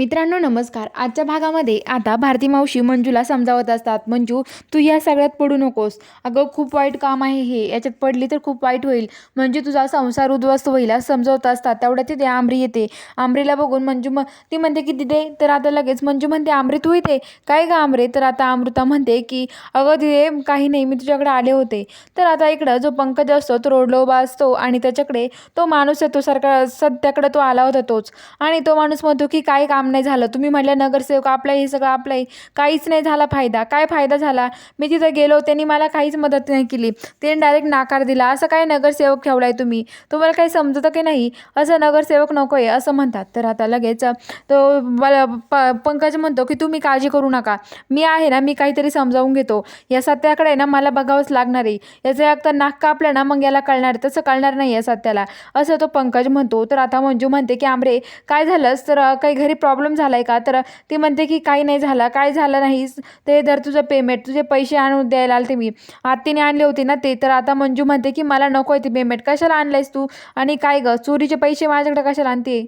मित्रांनो नमस्कार. आजच्या भागामध्ये आता भारती मावशी मंजूला समजावत असतात. मंजू तू या सगळ्यात पडू नकोस. अगं खूप वाईट काम आहे हे. याच्यात पडली तर खूप वाईट होईल. म्हणजे तुझा संसार उद्ध्वस्त होईल असं समजवत असतात. तेवढ्या तिथे आमरी येते. आमरीला बघून मंजू म ती म्हणते की तिथे तर आता लगेच. मंजू म्हणते आमरी तू इथे? काय का आमरे तर आता अमृता म्हणते की अगं तिथे काही नाही. मी तुझ्याकडे आले होते. तर आता इकडं जो पंकज असतो तो रोडला उभा असतो आणि त्याच्याकडे तो माणूस येतो सारखा. सध्याकडे तो आला होता तोच. आणि तो माणूस म्हणतो की काय काम नाही झालं. तुम्ही म्हटलं नगरसेवक आपलं हे सगळं आपलं आहे काहीच नाही झाला फायदा. काय फायदा झाला? मी तिथं गेलो त्यांनी मला काहीच मदत नाही केली. त्यांनी डायरेक्ट नाकार दिला. असं काय नगरसेवक ठेवला आहे तुम्ही? तुम्हाला काही समजतं की नाही? असं नगरसेवक नको आहे असं म्हणतात. तर आता लगेच तो मला प पंकज म्हणतो की तुम्ही काळजी करू नका. मी आहे ना मी काहीतरी समजावून घेतो. या सत्याकडे ना मला बघावंच लागणार आहे. याचं एक तर नाक कापलं ना मग याला कळणार. तसं कळणार नाही या सत्याला. असं तो पंकज म्हणतो. तर आता मंजू म्हणते की आमरे काय झालंस? तर काही घरी प्रॉब्लेम झाला आहे का? तर ती म्हणते की काही नाही झाला काय झालं नाहीस ते जर तुझं पेमेंट तुझे पैसे आणून द्यायला आलते मी. आत्तीने आणले होते ना ते. तर आता मंजू म्हणते की मला नको आहे ते पेमेंट कशाला आणलं आहेस तू? आणि काय गं? चोरीचे पैसे माझ्याकडे कशाला आणते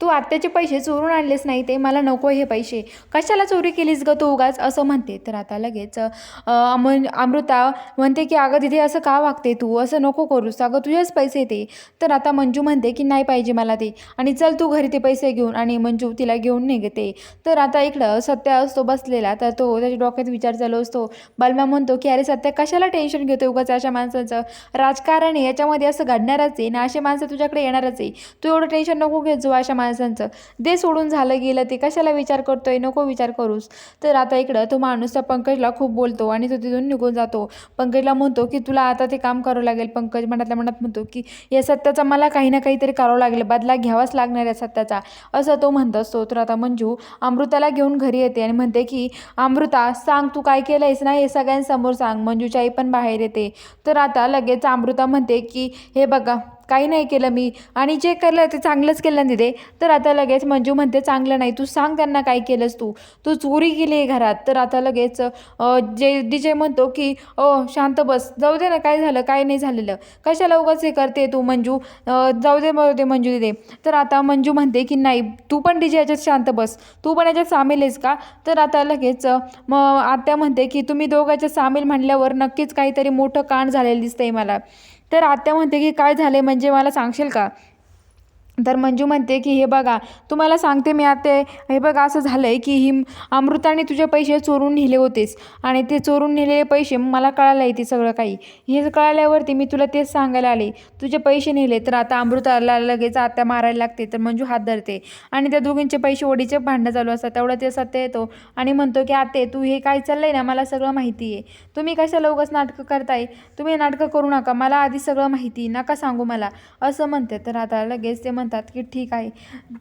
तू आत्याचे पैसे चोरून आणलेस नाही ते मला नको हे पैसे. कशाला चोरी केलीस ग तू उगाच? असं म्हणते. तर आता लगेच अमन अमृता म्हणते की अगं तिथे असं का वागते तू? असं नको करूस. अगं तुझेच पैसे ते. तर आता मंजू म्हणते की नाही पाहिजे मला ते. आणि चल तू घरी ते पैसे घेऊन आणि मंजू तिला घेऊन निघते तर आता इकडं सत्य असतो बसलेला. तर तो त्याच्या डोक्यात विचार चालू असतो. बलमा म्हणतो की अरे सत्य कशाला टेन्शन घेतो उगाच अशा माणसाचं? राजकारण आहे. याच्यामध्ये असं घडणारच आहे. ना असे माणसं तुझ्याकडे येणारच आहे. तू एवढं टेन्शन नको घेत जो अशा माणसांचं. दे सोडून झालं गेलं ते कशाला विचार करतोय? नको विचार करूस. तर आता इकडं तो माणूस त्या पंकजला खूप बोलतो आणि तो तिथून निघून जातो. पंकजला म्हणतो की तुला आता ते काम करावं लागेल. पंकज मनातल्या मनात म्हणतो की या सत्याचा मला काही ना काहीतरी करावं लागेल. बदला घ्यावाच लागणार या सत्याचा. असं तो म्हणत असतो. तर आता मंजू अमृताला घेऊन घरी येते आणि म्हणते की अमृता सांग तू काय केलं आहेस ना हे सगळ्यांसमोर सांग. मंजूची आई पण बाहेर येते. तर आता लगेच अमृता म्हणते की हे बघा काही नाही केलं मी. आणि जे केलं ते चांगलंच केलं तिथे तर आता लगेच मंजू म्हणते चांगलं नाही तू सांग त्यांना काय केलंस तू. तू चोरी केली आहे घरात. तर आता लगेच जे डी जे म्हणतो की ओ शांत बस. जाऊ दे ना काय झालं काय नाही झालेलं. कशाला उगाच हे करते तू मंजू? जाऊ दे मग ते मंजू दे तर आता मंजू म्हणते की नाही तू पण डी जे याच्यात शांत बस. तू पण याच्यात सामील आहेस का? तर आता लगेच मग आत्या म्हणते की तुम्ही दोघांच्या सामील म्हणल्यावर नक्कीच काहीतरी मोठं कांड झालेलं दिसतंय मला. तर आत्या म्हणते की काय झाले म्हणजे मला सांगशील का? तर मंजू म्हणते की हे बघा तुम्हाला सांगते मी आता हे बघा असं झालं आहे की ही अमृताने तुझे पैसे चोरून नेले होतेस आणि ते चोरून नेलेले पैसे मला कळालं आहे ते सगळं काही. हे कळाल्यावरती मी तुला तेच सांगायला आले. तुझे पैसे नेले तर आता अमृताला लगेच आत्या मारायला लागते तर मंजू हात धरते. आणि त्या दोघींचे पैसे ओढीचे भांडणं चालू असतात. तेवढं ते सत्य येतो आणि म्हणतो की आते तू हे काय चाललं आहे ना मला सगळं माहिती आहे. तुम्ही कशा लवकरच नाटकं करताय? तुम्ही नाटकं करू नका मला आधी सगळं माहिती नका सांगू मला. असं म्हणते. तर आता लगेच ते म्हणतात की ठीक आहे.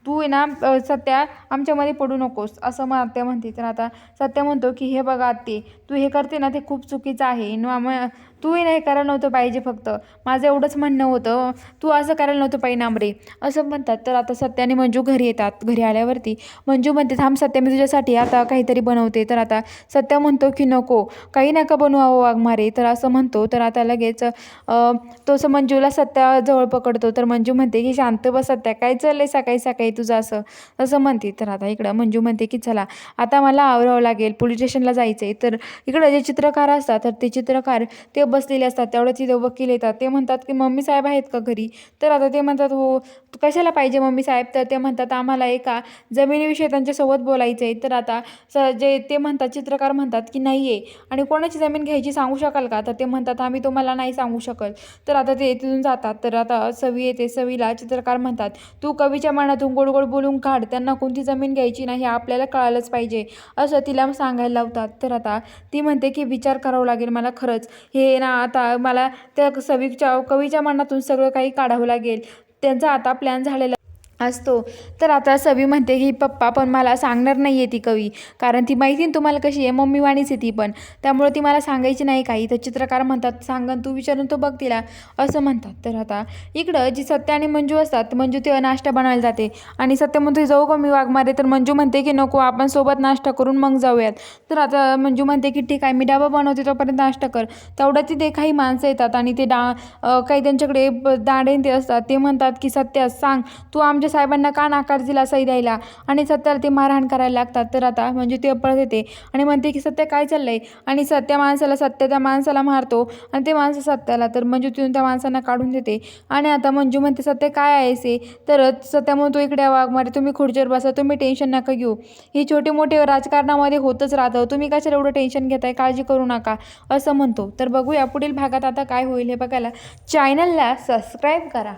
तू आहे ना सत्या आमच्यामध्ये पडू नकोस असं मग आत्या म्हणते. तर आता सत्या म्हणतो की हे बघा आत्ते तू हे करते ना ते खूप चुकीचं आहे. न मग तूही नाही करायला नव्हतं पाहिजे फक्त. माझं एवढंच म्हणणं होतं तू असं करायला नव्हतं पाहिजे नांबरे असं म्हणतात. तर आता सत्या आणि मंजू घरी येतात घरी आल्यावरती. मंजू म्हणते थांब सत्या मी तुझ्यासाठी आता काहीतरी बनवते. तर आता सत्या म्हणतो की नको काही नका बनवावं वाघमारे तर असं म्हणतो. तर आता लगेच अ, तो असं मंजूला सत्या जवळ पकडतो. तर मंजू म्हणते की शांत बस सत्या काय चाललंय सकाळी सकाळी तुझं असं? असं म्हणते. तर आता इकडं मंजू म्हणते की चला आता मला आवरावं लागेल. पोलीस स्टेशनला जायचं आहे तर इकडं जे चित्रकार असतात तर ते चित्रकार ते बसलेले असतात तेवढ्याच तिथे वकील येतात ते म्हणतात की मम्मी साहेब आहेत का घरी? तर आता ते म्हणतात हो तू कशाला पाहिजे मम्मी साहेब? तर ते म्हणतात आम्हाला एका जमिनीविषयी त्यांच्यासोबत बोलायचं आहे तर आता स जे ते म्हणतात चित्रकार म्हणतात की नाही आहे आणि कोणाची जमीन घ्यायची सांगू शकाल का? तर ते म्हणतात आम्ही तुम्हाला नाही सांगू शकल तर आता ते तिथून जातात. तर आता सवी येते. सवीला चित्रकार म्हणतात तू कवीच्या मनातून गोड गोड बोलून काढ. त्यांना कोणती जमीन घ्यायची नाही हे आपल्याला कळालंच पाहिजे. असं तिला सांगायला लावतात. तर आता ती म्हणते की विचार करावा लागेल मला खरंच. हे ना आता मला त्या सवीच्या कवीच्या मनातून सगळं काही काढावं लागेल. त्यांचा आता प्लॅन झालेला असतो. तर आता सवी म्हणते की पप्पा पण मला सांगणार नाही आहे ती कवी. कारण ती माहिती ना तुम्हाला कशी आहे? मम्मी वाणीच आहे ती पण. त्यामुळे ती मला सांगायची नाही काही. तर चित्रकार म्हणतात सांगन तू विचारून तो बघ तिला. असं म्हणतात. तर आता इकडं जी सत्य आणि मंजू असतात मंजू ते नाश्ता बनवायला जाते. आणि सत्य म्हणतो जाऊ का मी वाघमारे तर मंजू म्हणते की नको आपण सोबत नाश्ता करून मग जाऊयात. तर आता मंजू म्हणते की ठीक आहे मी डबा बनवते तोपर्यंत नाश्ता कर. तेवढ्या तिथे काही माणसं येतात आणि ते डा काही त्यांच्याकडे ब- ते असतात. ते म्हणतात की सत्य सांग. तू आमच्या साहेबांना का नाकार दिला सही द्यायला? आणि सत्याला ते मारहाण करायला लागतात. तर आता म्हणजे ते पळत येते आणि म्हणते की सत्य काय चाललंय? आणि सत्या माणसाला सत्य त्या माणसाला मारतो आणि ते माणसं सत्याला तर मंजू तिथून त्या माणसांना काढून देते. आणि आता मंजू म्हणते सत्य काय आहे तर सत्या म्हणतो इकडे वाघमारे तुम्ही खुर्चीवर बसा तुम्ही टेन्शन नका घेऊ. ही छोटे मोठे राजकारणामध्ये होतच राहतं. तुम्ही कशाला एवढं टेन्शन घेताय? काळजी करू नका. असं म्हणतो. तर बघूया पुढील भागात आता काय होईल हे बघायला. चॅनलला सबस्क्राईब करा.